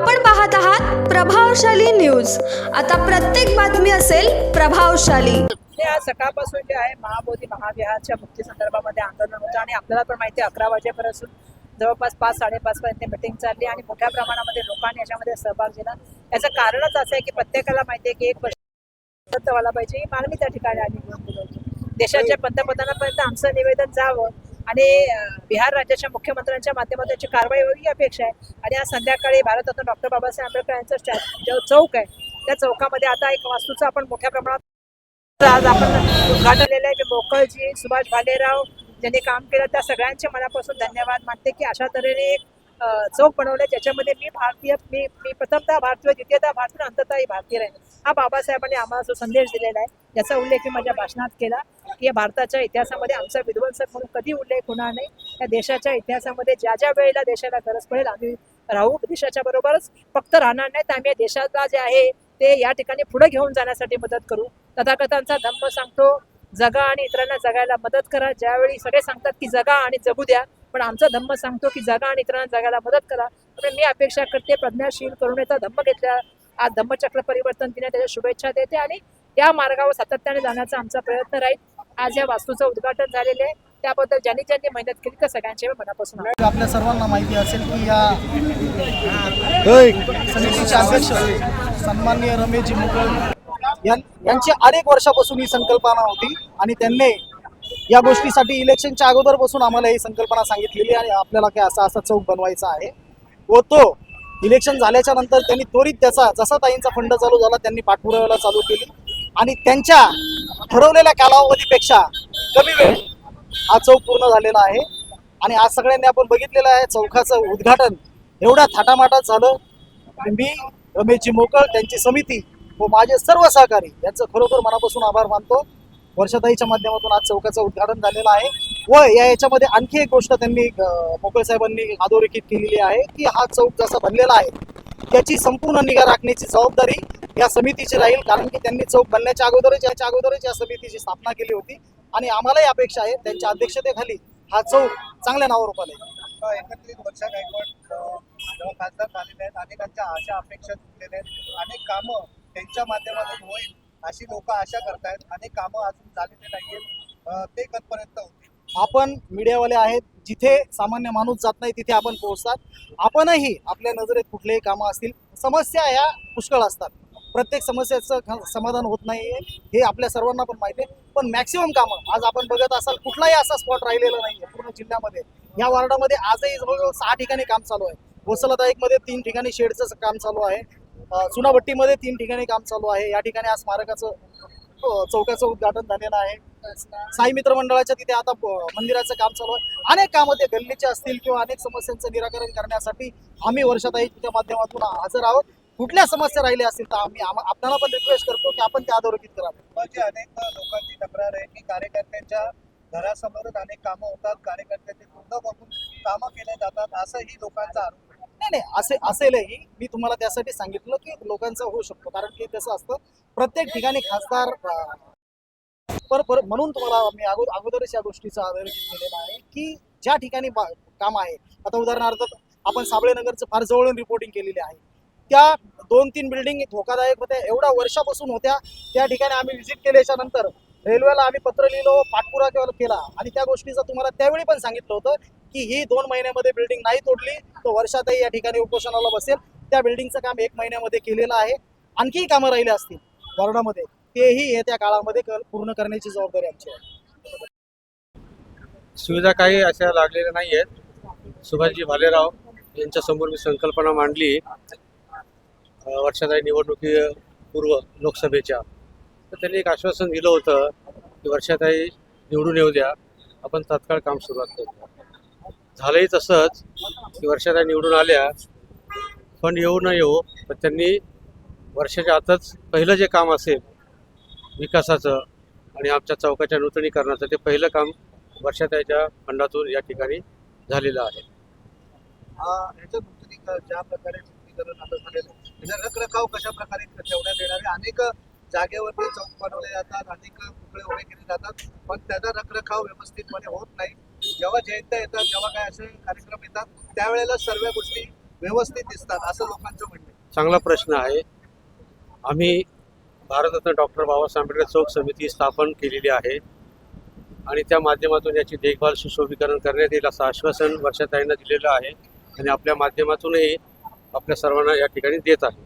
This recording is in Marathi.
आपण पाहत आहात प्रभावशाली न्यूज. आता प्रत्येक बातमी असेल प्रभावशाली. आज सकाळपासून जे आहे महाबोधी महाविहारच्या मुक्ती संदर्भामध्ये आंदोलन होतं आणि आपल्याला पण माहिती आहे अकरा वाजेपासून जवळपास पाच साडेपाच पर्यंत मिटिंग चालली आणि मोठ्या प्रमाणामध्ये लोकांनी याच्यामध्ये सहभाग दिला याचं कारणच असं आहे की प्रत्येकाला माहिती आहे की एक वर्ष व्हायला पाहिजे. ही मागणी त्या ठिकाणी आम्ही घेऊन दिली होती देशाच्या पंतप्रधानापर्यंत आमचं निवेदन जावं आणि बिहार राज्याच्या मुख्यमंत्र्यांच्या माध्यमातून याची कारवाई होईल ही अपेक्षा आहे. आणि आज संध्याकाळी भारतरत्न डॉक्टर बाबासाहेब आंबेडकर यांचा जो चौक आहे त्या चौकामध्ये आता एक वास्तूचा आपण मोठ्या प्रमाणात आज आपण उद्घाटन आहे. की मोकळजी सुभाष भालेराव ज्यांनी काम केलं त्या सगळ्यांचे मनापासून धन्यवाद मानते की अशा तऱ्हेने एक चौक बनवलं ज्याच्यामध्ये मी भारतीय मी मी प्रथमतः भारतीय द्वितीयता भारतीय आणि अंततः भारतीय राहील. हा बाबासाहेबांनी आम्हाला जो संदेश दिलेला आहे याचा उल्लेख मी माझ्या भाषणात केला की या भारताच्या इतिहासामध्ये आमचा विध्वंसक म्हणून कधी उल्लेख होणार नाही. या देशाच्या इतिहासामध्ये ज्या ज्या वेळेला देशाला गरज पडेल आम्ही राहू देशाच्या बरोबरच फक्त राहणार नाही तर आम्ही या देशाला जे आहे ते या ठिकाणी पुढे घेऊन जाण्यासाठी मदत करू. तथाकथांचा धम्म सांगतो जगा आणि इतरांना जगायला मदत करा. ज्यावेळी सगळे सांगतात की जगा आणि जगू द्या पण आमचा धम्म सांगतो की जगा आणि इतरांना जगायला मदत करा. त्यामुळे मी अपेक्षा करते प्रज्ञाशील करुणेचा धम्म घेतला आज धम्मचक्र परिवर्तन दिने त्याच्या शुभेच्छा देते आणि त्या मार्गावर सातत्याने जाण्याचा आमचा प्रयत्न राहील. आज या वास्तूचं उद्घाटन झालेलं आहे. त्याबद्दल ज्यांनी ज्यांनी मेहनत केली त्या सगळ्यांचे मनापासून. आपल्या सर्वांना माहिती असेल की या समितीचे अध्यक्ष सन्माननीय रमेशजी मुकळ यां- यांची अनेक वर्षापासून ही संकल्पना होती आणि त्यांनी या गोष्टीसाठी इलेक्शनच्या अगोदरपासून आम्हाला ही संकल्पना सांगितलेली आणि आपल्याला काय असा असा चौक बनवायचा आहे. व तो इलेक्शन झाल्याच्यानंतर त्यांनी त्वरित त्याचा जसा ताईंचा फंड चालू झाला त्यांनी पाठपुराव्याला चालू केली. आणि त्यांच्या ठरवलेल्या कालावधीपेक्षा कमी वेळ हा चौक पूर्ण झालेला आहे. आणि आज सगळ्यांनी आपण बघितलेलं आहे चौकाचं उद्घाटन एवढ्या थाटामाटात झालं. मी रमेशजी मोकळ त्यांची समिती व माझे सर्व सहकारी यांचं खरोखर मनापासून आभार मानतो. वर्षाताईच्या माध्यमातून आज चौकाचं उद्घाटन झालेलं आहे. व या याच्यामध्ये आणखी एक गोष्ट त्यांनी अं, मोकळ साहेबांनी अधोरेखित केलेली आहे की हा चौक जसा बनलेला आहे त्याची संपूर्ण निगा राखण्याची जबाबदारी या समितीची राहील. कारण की त्यांनी चौक बनण्याच्या अगोदरच याच्या अगोदरच या समितीची स्थापना केली होती. आणि आम्हालाही अपेक्षा आहे त्यांच्या अध्यक्षतेखाली हा चौक चांगल्या नावावर रुपाला येईल एकत्रित वर्षा गायकवाड जेव्हा खासदार झालेले आहेत अनेकांच्या आशा अपेक्षा आहेत. अनेक कामं त्यांच्या माध्यमातून होईल. अशी लोक आशा करतायत. अनेक कामं अजून झालेली नाहीयेत. ते कधपर्यंत आपण मीडियावाले आहेत. जिथे सामान्य माणूस जात नाही तिथे आपण पोहोचतात. आपणही आपल्या नजरेत कुठलेही कामं असतील समस्या ह्या पुष्कळ असतात. प्रत्येक समस्याचं समाधान होत नाहीये. हे आपल्या सर्वांना पण माहिती आहे. पण मॅक्सिमम कामं आज आपण बघत असाल कुठलाही असा स्पॉट राहिलेला नाहीये पूर्ण जिल्ह्यामध्ये. या वार्डामध्ये आजही जवळजवळ सहा ठिकाणी काम चालू आहे. मध्ये तीन ठिकाणी शेडचं काम चालू आहे. चुनाभट्टीमध्ये तीन ठिकाणी काम चालू आहे. या ठिकाणी आज स्मारकाचं चौकाचं उद्घाटन झालेलं आहे. साई मित्र मंडळाच्या तिथे आता मंदिराचं काम चालू आहे. अनेक कामं ते गल्लीचे असतील किंवा अनेक समस्यांचं निराकरण करण्यासाठी आम्ही वर्षाताईच्या माध्यमातून हजर आहोत. कुठल्या समस्या राहिल्या असतील तर आम्ही आपल्याला पण रिक्वेस्ट करतो की आपण त्या अधोरेखित करा म्हणजे अनेक लोकांची तक्रार आहे की कार्यकर्त्यांच्या घरासमोरच अनेक कामं होतात. कार्यकर्त्यांचे तोंड बघून कामं केले जातात. असंही लोकांचा आरोप नाही नाही असे असेलही. मी तुम्हाला त्यासाठी सांगितलं की लोकांचा होऊ शकतो. कारण की कसं असतं प्रत्येक ठिकाणी खासदार पर पर म्हणून तुम्हाला मी अगोदर अगोदरच या गोष्टीचा अधोरेखित केलेला आहे की ज्या ठिकाणी काम आहे आता उदाहरणार्थ आपण साबळेनगरचं फार जवळून रिपोर्टिंग केलेली आहे. त्या दोन तीन बिल्डिंग धोकादायक होत्या. एवढ्या वर्षापासून होत्या. त्या ठिकाणी आम्ही व्हिजिट केल्याच्यानंतर रेल्वेला आम्ही पत्र लिहिलो पाठपुरा केला. आणि त्या गोष्टीचं तुम्हाला त्यावेळी पण सांगितलं होतं की ही दोन महिन्यामध्ये बिल्डिंग नाही तोडली तो वर्षातही या ठिकाणी उपोषणाला बसेल. त्या बिल्डिंगचं काम एक महिन्यामध्ये केलेलं आहे. आणखीही कामं राहिले असतील वॉर्डामध्ये तेही येत्या काळामध्ये पूर्ण करण्याची जबाबदारी आमची आहे. सुविधा काही अशा लागलेल्या नाही आहेत. सुभाषजी भालेराव यांच्यासमोर मी संकल्पना मांडली. अं, वर्षाताई निवडणुकी पूर्व लोकसभेच्या. तर त्यांनी एक आश्वासन दिलं होतं की वर्षाताई निवडून येऊ द्या. आपण तात्काळ काम सुरुवात करू. झालंही तसंच. की वर्षाला निवडून आल्या पण येऊ न येऊ पण त्यांनी वर्षाच्या आतच पहिलं जे काम असेल विकासाचं आणि आमच्या चौकाच्या नूतनीकरणाचं ते पहिलं काम वर्षाताईच्या फंडातून या ठिकाणी झालेलं आहे. ज्या प्रकारे रखरखाव कशा प्रकारे ठेवण्यात येणार आहे? अनेक जागेवरती चौक बनवले जातात अनेक पुतळे उभे केले जातात पण त्याचा रखरखाव व्यवस्थितपणे होत नाही. जेव्हा जयंत्या येतात जेव्हा काय असे कार्यक्रम येतात त्यावेळेला सर्व गोष्टी व्यवस्थित दिसतात असं लोकांचं म्हणणं चांगला प्रश्न आहे. आम्ही भारतरत्न डॉक्टर बाबासाहेब आंबेडकर चौक समिती स्थापन केलेली आहे आणि त्या माध्यमातून याची देखभाल सुशोभीकरण करण्यात येईल असं आश्वासन वर्षाताईंना दिलेलं आहे आणि आपल्या माध्यमातूनही आपल्या सर्वांना या ठिकाणी देत आहे.